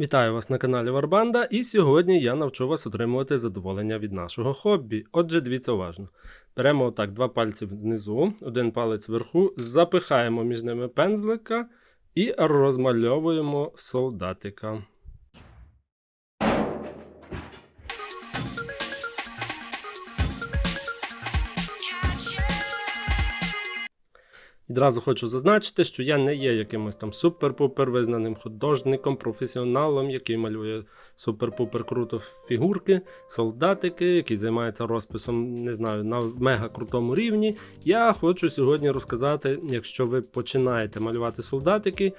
Вітаю вас на каналі Варбанда, і сьогодні я навчу вас отримувати задоволення від нашого хобі. Отже, дивіться уважно. Беремо отак два пальці знизу, один палець вверху, запихаємо між ними пензлика і розмальовуємо солдатика. Відразу хочу зазначити, що я не є якимось там супер-пупер визнаним художником, професіоналом, який малює супер-пупер круто фігурки, солдатики, який займається розписом, не знаю, на мега крутому рівні. Я хочу сьогодні розказати, якщо ви починаєте малювати солдатики,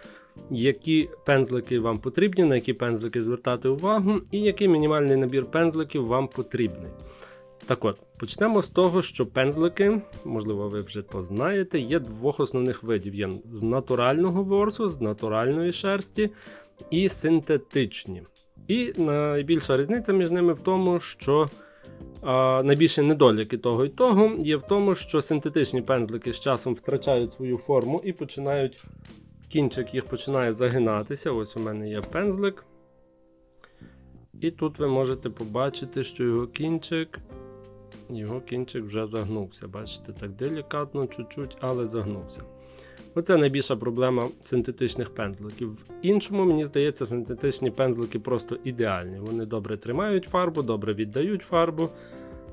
які пензлики вам потрібні, на які пензлики звертати увагу, і який мінімальний набір пензликів вам потрібний. Так от, почнемо з того, що пензлики, можливо, ви вже то знаєте, є двох основних видів: є з натурального ворсу, з натуральної шерсті і синтетичні. І найбільша різниця між ними в тому, що а, найбільші недоліки того і того є в тому, що синтетичні пензлики з часом втрачають свою форму і починають. Кінчик їх починає загинатися. Ось у мене є пензлик. І тут ви можете побачити, що його кінчик його кінчик вже загнувся. Бачите, так делікатно, чуть-чуть, але загнувся. Оце найбільша проблема синтетичних пензликів. В іншому, мені здається, синтетичні пензлики просто ідеальні. Вони добре тримають фарбу, добре віддають фарбу.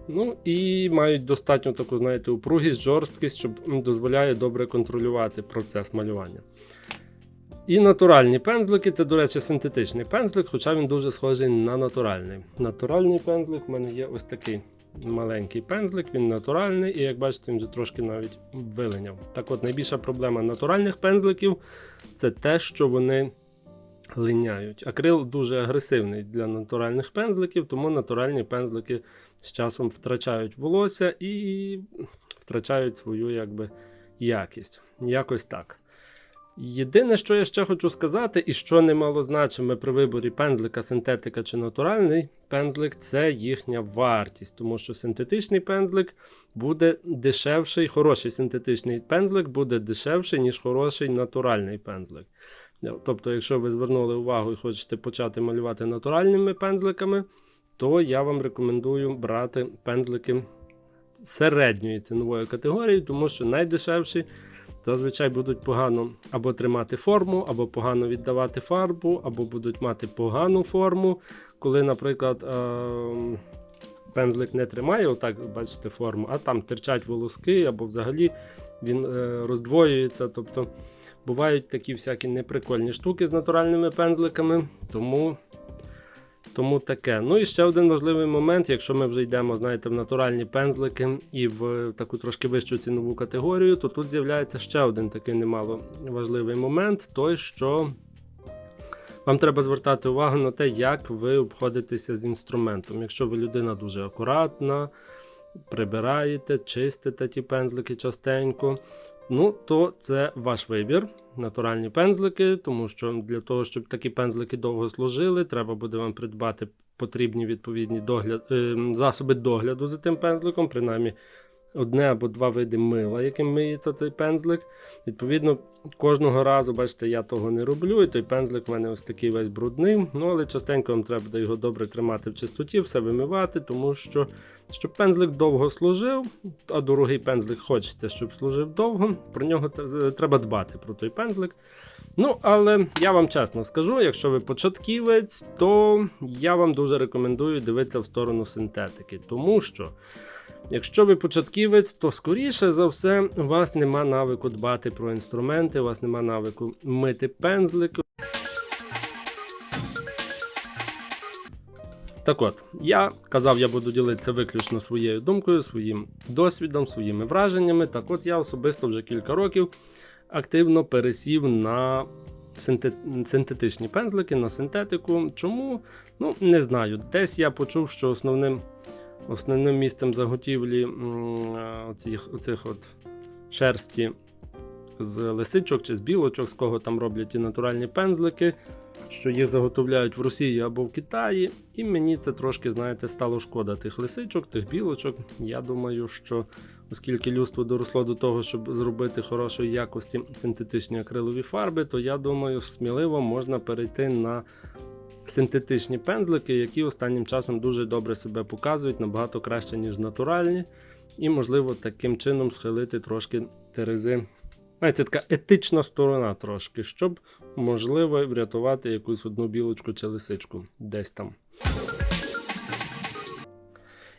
Ну і мають достатньо таку, знаєте, упругість, жорсткість, щоб дозволяє добре контролювати процес малювання. І натуральні пензлики це, до речі, синтетичний пензлик, хоча він дуже схожий на натуральний. Натуральний пензлик в мене є ось такий маленький пензлик, він натуральний, і як бачите, він вже трошки навіть вилиняв. Так от, найбільша проблема натуральних пензликів це те, що вони линяють. Акрил дуже агресивний для натуральних пензликів, тому натуральні пензлики з часом втрачають волосся і втрачають свою якби, якість. Якось так. Єдине, що я ще хочу сказати, і що немало значиме при виборі пензлика, синтетика чи натуральний пензлик, це їхня вартість. Тому що синтетичний пензлик буде дешевший, хороший синтетичний пензлик буде дешевший, ніж хороший натуральний пензлик. Тобто, якщо ви звернули увагу і хочете почати малювати натуральними пензликами, то я вам рекомендую брати пензлики середньої цінової категорії, тому що найдешевші зазвичай будуть погано або тримати форму, або погано віддавати фарбу, або будуть мати погану форму. Коли, наприклад, е, пензлик не тримає, отак, бачите, форму, а там терчать волоски, або взагалі він е, роздвоюється. Тобто бувають такі всякі неприкольні штуки з натуральними пензликами. Тому тому таке. Ну і ще один важливий момент, якщо ми вже йдемо, знаєте, в натуральні пензлики і в таку трошки вищу цінову категорію, то тут з'являється ще один такий немало важливий момент, той, що вам треба звертати увагу на те, як ви обходитеся з інструментом. Якщо ви людина дуже акуратна, прибираєте, чистите ті пензлики частенько, ну, то це ваш вибір. Натуральні пензлики, тому що для того, щоб такі пензлики довго служили, треба буде вам придбати потрібні відповідні догляд, е, засоби догляду за тим пензликом, принаймні одне або два види мила, яким миється цей пензлик. Відповідно, кожного разу, бачите, я того не роблю, і той пензлик в мене ось такий весь брудний. Ну, але частенько вам треба буде його добре тримати в чистоті, все вимивати, тому що щоб пензлик довго служив, а дорогий пензлик хочеться, щоб служив довго, про нього треба дбати про той пензлик. Ну, але я вам чесно скажу, якщо ви початківець, то я вам дуже рекомендую дивитися в сторону синтетики, тому що. Якщо ви початківець, то скоріше за все у вас нема навику дбати про інструменти, у вас нема навику мити пензлик. Так от, я казав, я буду ділитися виключно своєю думкою, своїм досвідом, своїми враженнями. Так от я особисто вже кілька років активно пересів на синтетичні пензлики, на синтетику. Чому? Ну, не знаю. Десь я почув, що основним Основним місцем заготівлі оцих, оцих от шерсті з лисичок чи з білочок, з кого там роблять ті натуральні пензлики, що їх заготовляють в Росії або в Китаї. І мені це трошки, знаєте, стало шкода тих лисичок, тих білочок. Я думаю, що оскільки людство доросло до того, щоб зробити хорошої якості синтетичні акрилові фарби, то я думаю, сміливо можна перейти на синтетичні пензлики, які останнім часом дуже добре себе показують, набагато краще, ніж натуральні. І, можливо, таким чином схилити трошки терези. Знаєте, така етична сторона трошки, щоб, можливо, врятувати якусь одну білочку чи лисичку десь там.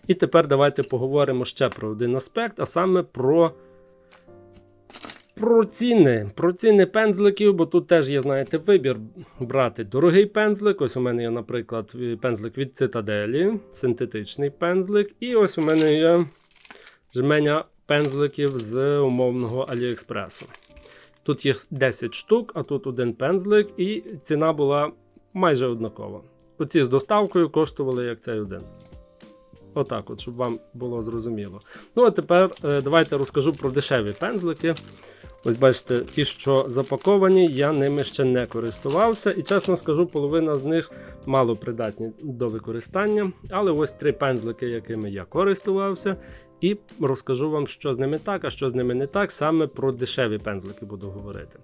І тепер давайте поговоримо ще про один аспект, а саме про, про ціни. Про ціни пензликів, бо тут теж є, знаєте, вибір брати дорогий пензлик. Ось у мене є, наприклад, пензлик від Цитаделі, синтетичний пензлик. І ось у мене є жменя пензликів з умовного Аліекспресу. Тут їх 10 штук, а тут один пензлик, і ціна була майже однакова. Оці з доставкою коштували як цей один. Отак, от, щоб вам було зрозуміло. Ну, а тепер е, давайте розкажу про дешеві пензлики. Ось бачите, ті, що запаковані, я ними ще не користувався. І чесно скажу, половина з них мало придатні до використання. Але ось три пензлики, якими я користувався. І розкажу вам, що з ними так, а що з ними не так. Саме про дешеві пензлики буду говорити.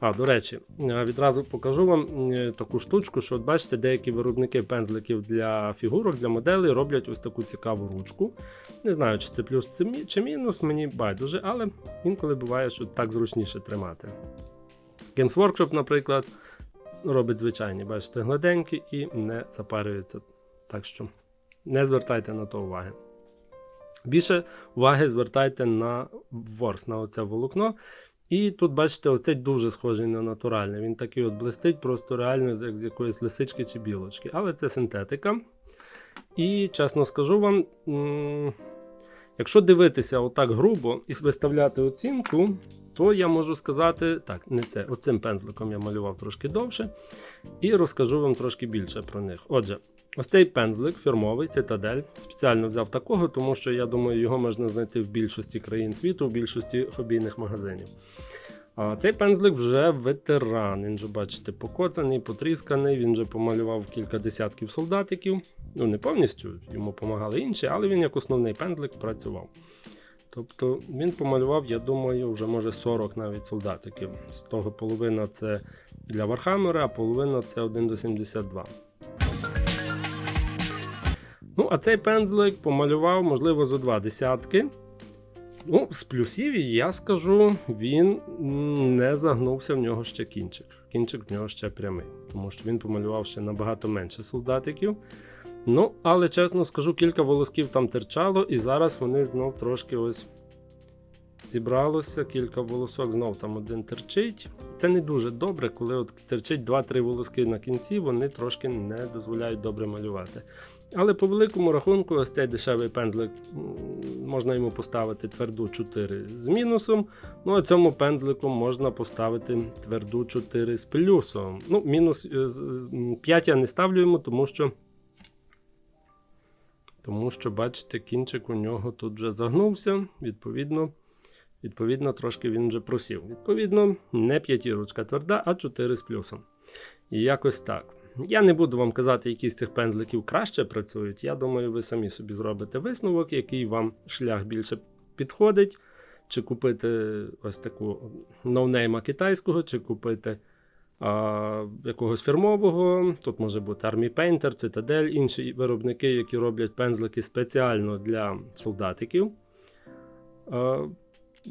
А, до речі, е, відразу покажу вам е, таку штучку, що от бачите, деякі виробники пензликів для фігурок, для моделей роблять ось таку цікаву ручку. Не знаю, чи це плюс чи мінус, мені байдуже, але інколи буває, що так зручніше тримати. Games Workshop, наприклад, робить звичайні, бачите, гладенькі і не запарюються. Так що не звертайте на то уваги. Більше уваги звертайте на ворс, на оце волокно. І тут, бачите, оцей дуже схожий на натуральний. Він такий от блистить, просто реально як з якоїсь лисички чи білочки. Але це синтетика. І чесно скажу вам, якщо дивитися отак грубо і виставляти оцінку, то я можу сказати, так, не це, оцим пензликом я малював трошки довше. І розкажу вам трошки більше про них. Отже, ось цей пензлик фірмовий, цитадель. Спеціально взяв такого, тому що я думаю, його можна знайти в більшості країн світу, в більшості хобійних магазинів. А цей пензлик вже ветеран. Він вже, бачите, покоцаний, потрісканий. Він вже помалював кілька десятків солдатиків. Ну, не повністю йому допомагали інші, але він як основний пензлик працював. Тобто він помалював, я думаю, вже може 40 навіть солдатиків. З того половина це для Вархаммера, а половина це 1 до 72. Ну, а цей пензлик помалював, можливо, за два десятки. Ну, з плюсів я скажу, він не загнувся в нього ще кінчик. Кінчик в нього ще прямий, тому що він помалював ще набагато менше солдатиків. Ну, але чесно скажу, кілька волосків там терчало, і зараз вони знов трошки ось зібралося, кілька волосок знов там один терчить. Це не дуже добре, коли от терчить 2-3 волоски на кінці, вони трошки не дозволяють добре малювати. Але по великому рахунку, ось цей дешевий пензлик можна йому поставити тверду 4 з мінусом. Ну а цьому пензлику можна поставити тверду 4 з плюсом. Ну, мінус е, з- з- м, 5 я не ставлю йому, тому що. Тому що, бачите, кінчик у нього тут вже загнувся, відповідно, відповідно, трошки він вже просів. Відповідно, не п'ятірочка тверда, а 4 з плюсом. І якось так. Я не буду вам казати, які з цих пензликів краще працюють. Я думаю, ви самі собі зробите висновок, який вам шлях більше підходить. Чи купити ось таку ноунейма китайського, чи купити а, якогось фірмового. Тут може бути Army Painter, Citadel, інші виробники, які роблять пензлики спеціально для солдатиків. А,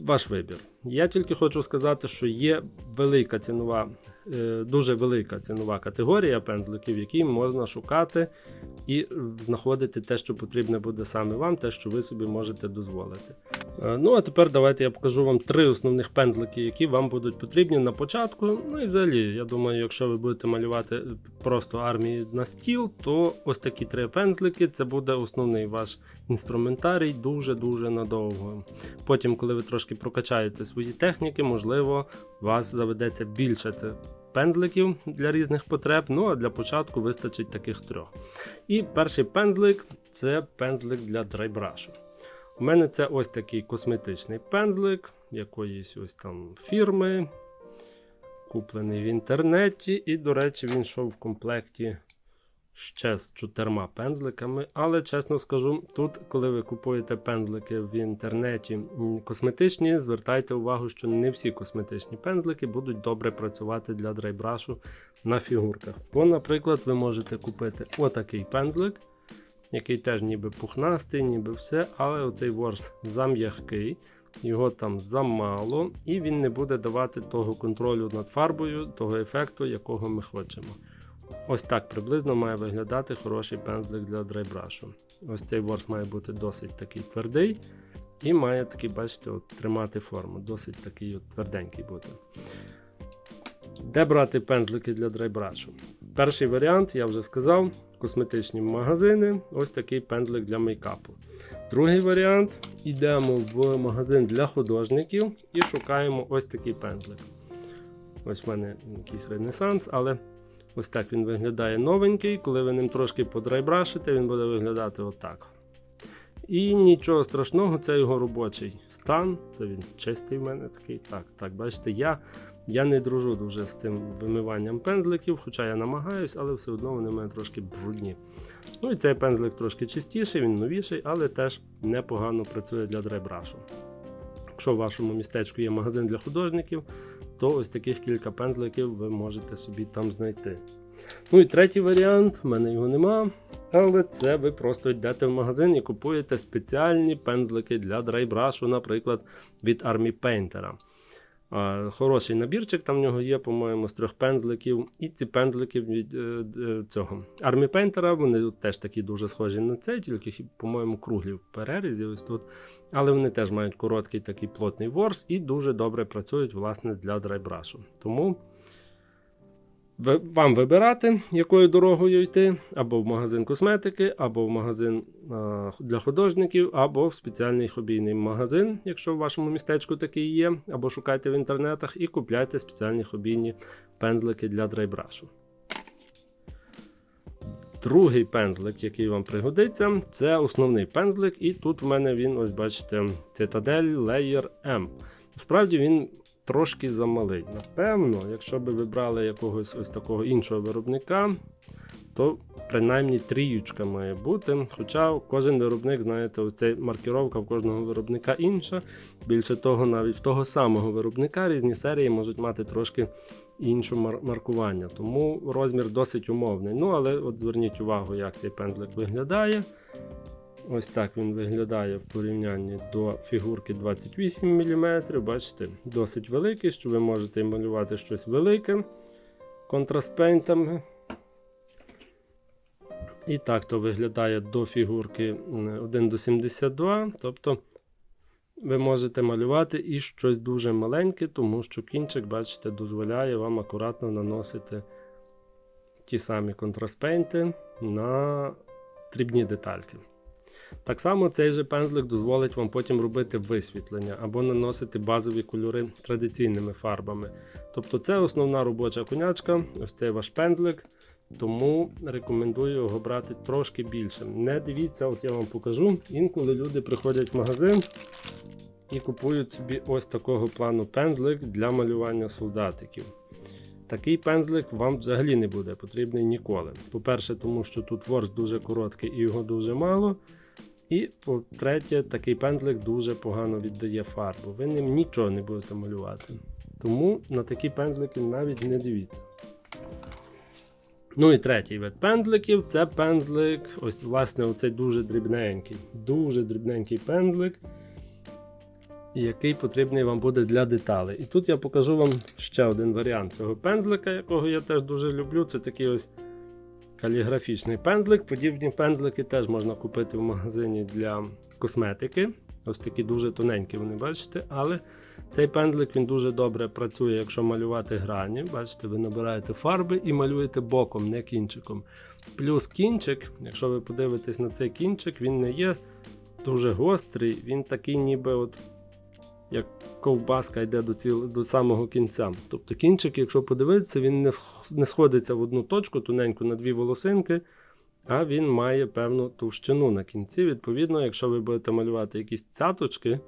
ваш вибір. Я тільки хочу сказати, що є велика цінова, е, дуже велика цінова категорія пензликів, які можна шукати і знаходити те, що потрібне буде саме вам, те, що ви собі можете дозволити. Е, Ну, а тепер давайте я покажу вам три основних пензлики, які вам будуть потрібні на початку. Ну і взагалі, я думаю, якщо ви будете малювати просто армії на стіл, то ось такі три пензлики це буде основний ваш інструментарій дуже-дуже надовго. Потім, коли ви трошки прокачаєте свої техніки, можливо, вас заведеться більше пензликів для різних потреб. Ну а для початку вистачить таких трьох. І перший пензлик це пензлик для драйбрашу. У мене це ось такий косметичний пензлик якоїсь ось там фірми. Куплений в інтернеті. І, до речі, він йшов в комплекті ще з чотирма пензликами. Але чесно скажу, тут, коли ви купуєте пензлики в інтернеті косметичні, звертайте увагу, що не всі косметичні пензлики будуть добре працювати для драйбрашу на фігурках. Бо, наприклад, ви можете купити отакий пензлик, який теж ніби пухнастий, ніби все, але оцей ворс зам'ягкий. Його там замало, і він не буде давати того контролю над фарбою, того ефекту, якого ми хочемо. Ось так приблизно має виглядати хороший пензлик для драйбрашу. Ось цей ворс має бути досить такий твердий і має такий, бачите, от, тримати форму. Досить такий от тверденький бути. Де брати пензлики для драйбрашу? Перший варіант, я вже сказав, косметичні магазини. Ось такий пензлик для мейкапу. Другий варіант йдемо в магазин для художників і шукаємо ось такий пензлик. Ось в мене якийсь ренесанс, але ось так він виглядає новенький. Коли ви ним трошки подрайбрашите, він буде виглядати отак. І нічого страшного, це його робочий стан. Це він чистий в мене такий. Так, так, бачите, я, я не дружу дуже з цим вимиванням пензликів, хоча я намагаюсь, але все одно вони в мене трошки брудні. Ну і цей пензлик трошки чистіший, він новіший, але теж непогано працює для драйбрашу. Якщо в вашому містечку є магазин для художників, то ось таких кілька пензликів ви можете собі там знайти. Ну і третій варіант, в мене його нема. Але це ви просто йдете в магазин і купуєте спеціальні пензлики для драйбрашу, наприклад, від Army Painter. Хороший набірчик там в нього є, по-моєму, з трьох пензликів. І ці пензлики від е, е, цього армі Пейнтера, вони теж такі дуже схожі на цей, тільки, по-моєму, круглі в перерізі ось тут. Але вони теж мають короткий такий плотний ворс і дуже добре працюють власне, для драйбрашу. Тому вам вибирати, якою дорогою йти, або в магазин косметики, або в магазин для художників, або в спеціальний хобійний магазин, якщо в вашому містечку такий є, або шукайте в інтернетах і купляйте спеціальні хобійні пензлики для драйбрашу. Другий пензлик, який вам пригодиться, це основний пензлик, і тут в мене він, ось бачите, Citadel Layer M. Насправді він трошки замалий. Напевно, якщо би ви брали якогось ось такого іншого виробника, то принаймні тріючка має бути. Хоча кожен виробник, знаєте, оця маркіровка в кожного виробника інша. Більше того, навіть в того самого виробника різні серії можуть мати трошки інше маркування. Тому розмір досить умовний. Ну, але от зверніть увагу, як цей пензлик виглядає. Ось так він виглядає в порівнянні до фігурки 28 мм. Бачите, досить великий, що ви можете малювати щось велике контраспейнтами. І так то виглядає до фігурки 1 до 72. Тобто ви можете малювати і щось дуже маленьке, тому що кінчик, бачите, дозволяє вам акуратно наносити ті самі контраспейнти на дрібні детальки. Так само цей же пензлик дозволить вам потім робити висвітлення або наносити базові кольори традиційними фарбами. Тобто це основна робоча конячка, ось цей ваш пензлик. Тому рекомендую його брати трошки більше. Не дивіться, от я вам покажу. Інколи люди приходять в магазин і купують собі ось такого плану пензлик для малювання солдатиків. Такий пензлик вам взагалі не буде потрібний ніколи. По-перше, тому що тут ворс дуже короткий і його дуже мало. І по-третє, такий пензлик дуже погано віддає фарбу. Ви ним нічого не будете малювати. Тому на такі пензлики навіть не дивіться. Ну і третій вид пензликів це пензлик, ось власне оцей дуже дрібненький. Дуже дрібненький пензлик, який потрібний вам буде для деталей. І тут я покажу вам ще один варіант цього пензлика, якого я теж дуже люблю. Це такий ось каліграфічний пензлик. Подібні пензлики теж можна купити в магазині для косметики. Ось такі дуже тоненькі, вони бачите, але цей пензлик він дуже добре працює, якщо малювати грані. Бачите, ви набираєте фарби і малюєте боком, не кінчиком. Плюс кінчик, якщо ви подивитесь на цей кінчик, він не є дуже гострий, він такий, ніби от як ковбаска йде до ціл, до самого кінця. Тобто кінчик, якщо подивитися, він не, не сходиться в одну точку, тоненьку на дві волосинки, а він має певну товщину на кінці. Відповідно, якщо ви будете малювати якісь цяточки,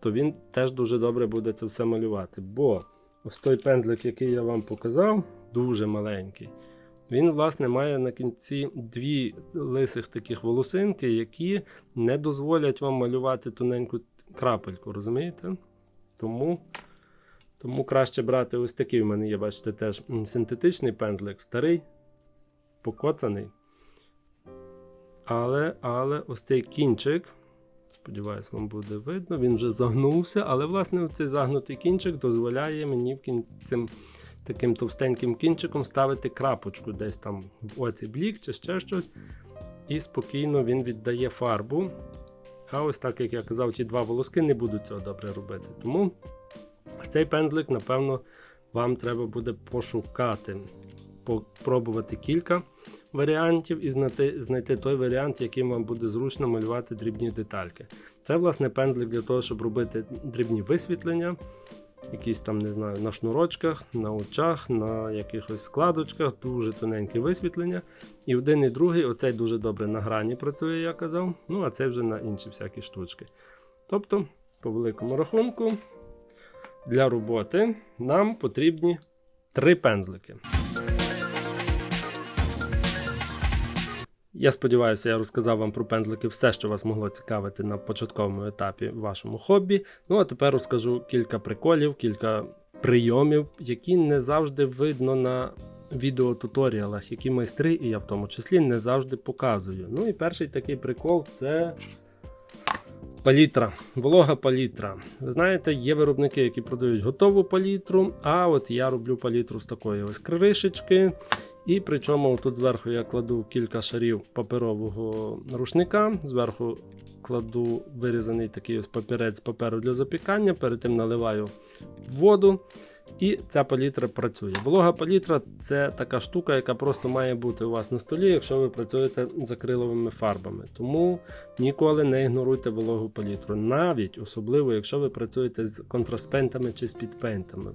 то він теж дуже добре буде це все малювати. Бо ось той пензлик, який я вам показав, дуже маленький. Він, власне, має на кінці дві лисих таких волосинки, які не дозволять вам малювати тоненьку крапельку, розумієте? Тому, тому краще брати ось такий у мене є, бачите, теж синтетичний пензлик, старий, покоцаний. Але, але ось цей кінчик, сподіваюсь, вам буде видно, він вже загнувся, але, власне, цей загнутий кінчик дозволяє мені в кін... таким товстеньким кінчиком ставити крапочку десь там в оці блік чи ще щось. І спокійно він віддає фарбу. А ось так, як я казав, ті два волоски не будуть цього добре робити. Тому цей пензлик, напевно, вам треба буде пошукати, попробувати кілька варіантів і знайти, знайти той варіант, яким вам буде зручно малювати дрібні детальки. Це, власне, пензлик для того, щоб робити дрібні висвітлення, якісь там, не знаю, на шнурочках, на очах, на якихось складочках, дуже тоненьке висвітлення. І один і другий, оцей дуже добре на грані працює, я казав. Ну, а це вже на інші всякі штучки. Тобто, по великому рахунку, для роботи нам потрібні три пензлики. Я сподіваюся, я розказав вам про пензлики все, що вас могло цікавити на початковому етапі в вашому хобі. Ну а тепер розкажу кілька приколів, кілька прийомів, які не завжди видно на відеотуторіалах, які майстри, і я в тому числі не завжди показую. Ну і перший такий прикол це. Палітра, волога палітра. Ви знаєте, є виробники, які продають готову палітру, а от я роблю палітру з такої ось кришечки. І причому тут зверху я кладу кілька шарів паперового рушника, зверху кладу вирізаний такий ось папірець паперу для запікання, перед тим наливаю воду. І ця палітра працює. Волога палітра це така штука, яка просто має бути у вас на столі, якщо ви працюєте з акриловими фарбами. Тому ніколи не ігноруйте вологу палітру. Навіть особливо, якщо ви працюєте з контрастпентами чи з підпентами.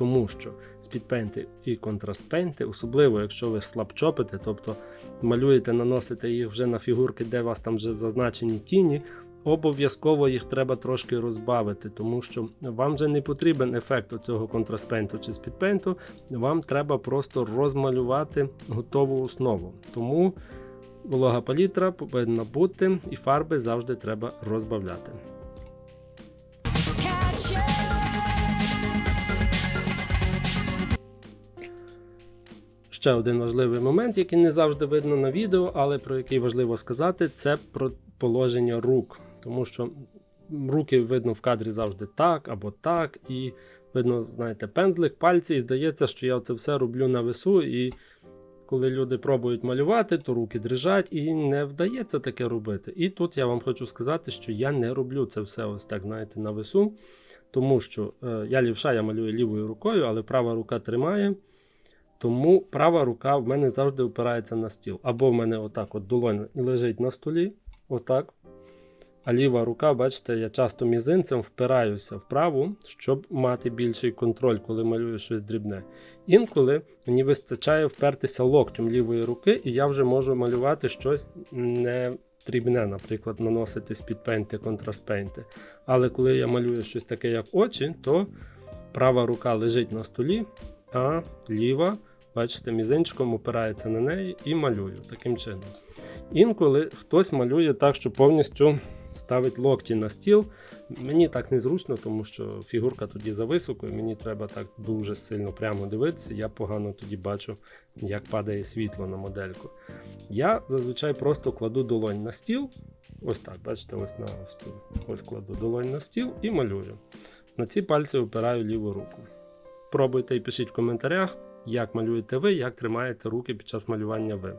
Тому що спідпенти і контрастпенти, особливо якщо ви слабчопите, тобто малюєте, наносите їх вже на фігурки, де у вас там вже зазначені тіні, обов'язково їх треба трошки розбавити, тому що вам вже не потрібен ефект цього контрастпенту чи спідпенту, вам треба просто розмалювати готову основу. Тому волога палітра повинна бути, і фарби завжди треба розбавляти. Ще один важливий момент, який не завжди видно на відео, але про який важливо сказати, це про положення рук. Тому що руки видно в кадрі завжди так або так, і видно, знаєте, пензлик, пальці, і здається, що я це все роблю на весу. І коли люди пробують малювати, то руки дрижать і не вдається таке робити. І тут я вам хочу сказати, що я не роблю це все ось так, знаєте, на весу. Тому що е, я лівша, я малюю лівою рукою, але права рука тримає. Тому права рука в мене завжди опирається на стіл. Або в мене отак от долонь лежить на столі, отак. А ліва рука, бачите, я часто мізинцем впираюся в праву, щоб мати більший контроль, коли малюю щось дрібне. Інколи мені вистачає впертися локтем лівої руки, і я вже можу малювати щось не дрібне, наприклад, наносити спідпенти, контрастпенти. Але коли я малюю щось таке, як очі, то права рука лежить на столі, а ліва, бачите, мізинчиком опирається на неї і малюю таким чином. Інколи хтось малює так, що повністю ставить локті на стіл. Мені так незручно, тому що фігурка тоді зависоко, і мені треба так дуже сильно прямо дивитися. Я погано тоді бачу, як падає світло на модельку. Я зазвичай просто кладу долонь на стіл. Ось так, бачите, ось на стіл. Ось кладу долонь на стіл і малюю. На ці пальці опираю ліву руку. Пробуйте і пишіть в коментарях, як малюєте ви, як тримаєте руки під час малювання ви.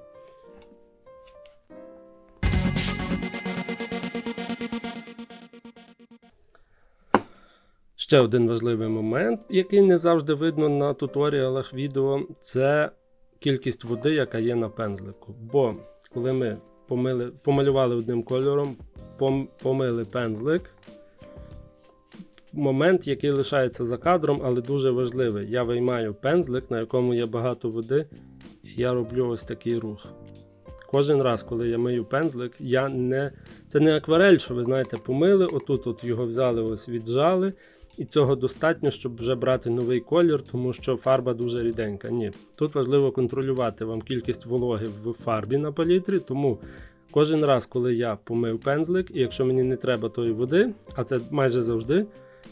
Ще один важливий момент, який не завжди видно на туторіалах відео, це кількість води, яка є на пензлику. Бо коли ми помили, помалювали одним кольором, пом, помили пензлик, момент, який лишається за кадром, але дуже важливий. Я виймаю пензлик, на якому є багато води, і я роблю ось такий рух. Кожен раз, коли я мию пензлик, я не... це не акварель, що ви знаєте, помили, отут от його взяли, ось віджали, і цього достатньо, щоб вже брати новий колір, тому що фарба дуже ріденька. Ні, тут важливо контролювати вам кількість вологи в фарбі на палітрі, тому кожен раз, коли я помив пензлик, і якщо мені не треба тої води, а це майже завжди,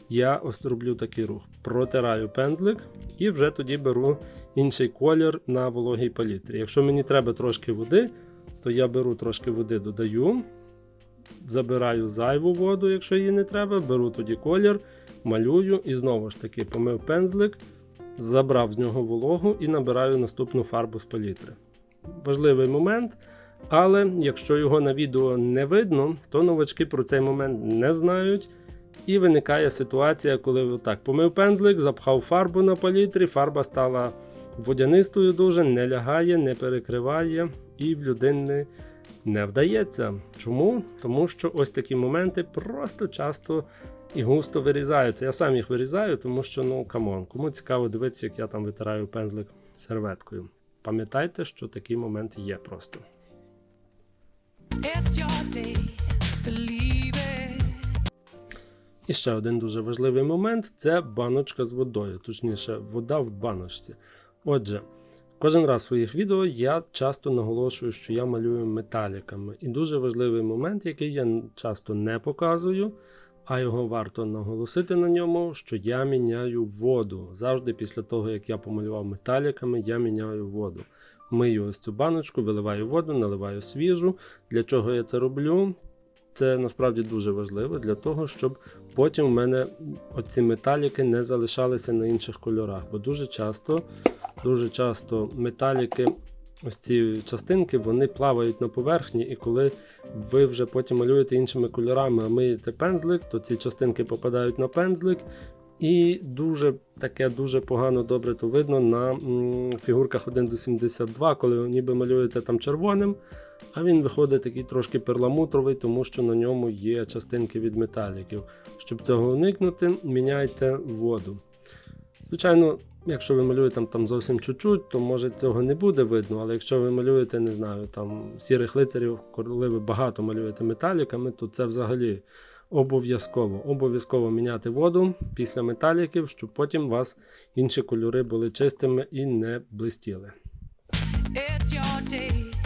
я ось роблю такий рух. Протираю пензлик і вже тоді беру інший колір на вологій палітрі. Якщо мені треба трошки води, то я беру трошки води, додаю, забираю зайву воду, якщо її не треба, беру тоді колір, малюю і знову ж таки помив пензлик, забрав з нього вологу і набираю наступну фарбу з палітри. Важливий момент. Але якщо його на відео не видно, то новачки про цей момент не знають. І виникає ситуація, коли отак помив пензлик, запхав фарбу на палітрі, фарба стала водянистою дуже, не лягає, не перекриває, і в людини не вдається. Чому? Тому що ось такі моменти просто часто і густо вирізаються. Я сам їх вирізаю, тому що, ну камон, кому цікаво дивитися, як я там витираю пензлик серветкою. Пам'ятайте, що такий момент є просто. It's your day. І ще один дуже важливий момент це баночка з водою, точніше, вода в баночці. Отже, кожен раз в своїх відео я часто наголошую, що я малюю металіками. І дуже важливий момент, який я часто не показую, а його варто наголосити на ньому, що я міняю воду. Завжди після того, як я помалював металіками, я міняю воду. Мию ось цю баночку, виливаю воду, наливаю свіжу. Для чого я це роблю? Це насправді дуже важливо для того, щоб потім в мене оці металіки не залишалися на інших кольорах. Бо дуже часто, дуже часто металіки, ось ці частинки, вони плавають на поверхні, і коли ви вже потім малюєте іншими кольорами, а миєте пензлик, то ці частинки попадають на пензлик. І дуже таке дуже погано добре то видно на фігурках 1 до 72, коли ніби малюєте там червоним, а він виходить такий трошки перламутровий, тому що на ньому є частинки від металіків. Щоб цього уникнути, міняйте воду. Звичайно, якщо ви малюєте там, там зовсім чуть-чуть, то може цього не буде видно, але якщо ви малюєте, не знаю, там сірих лицарів, коли ви багато малюєте металіками, то це взагалі обов'язково. Обов'язково міняти воду після металіків, щоб потім у вас інші кольори були чистими і не блистіли. It's your destiny.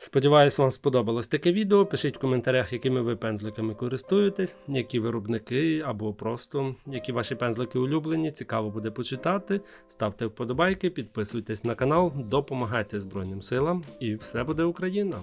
Сподіваюсь, вам сподобалось таке відео. Пишіть в коментарях, якими ви пензликами користуєтесь, які виробники або просто які ваші пензлики улюблені. Цікаво буде почитати. Ставте вподобайки, підписуйтесь на канал, допомагайте Збройним силам, і все буде Україна!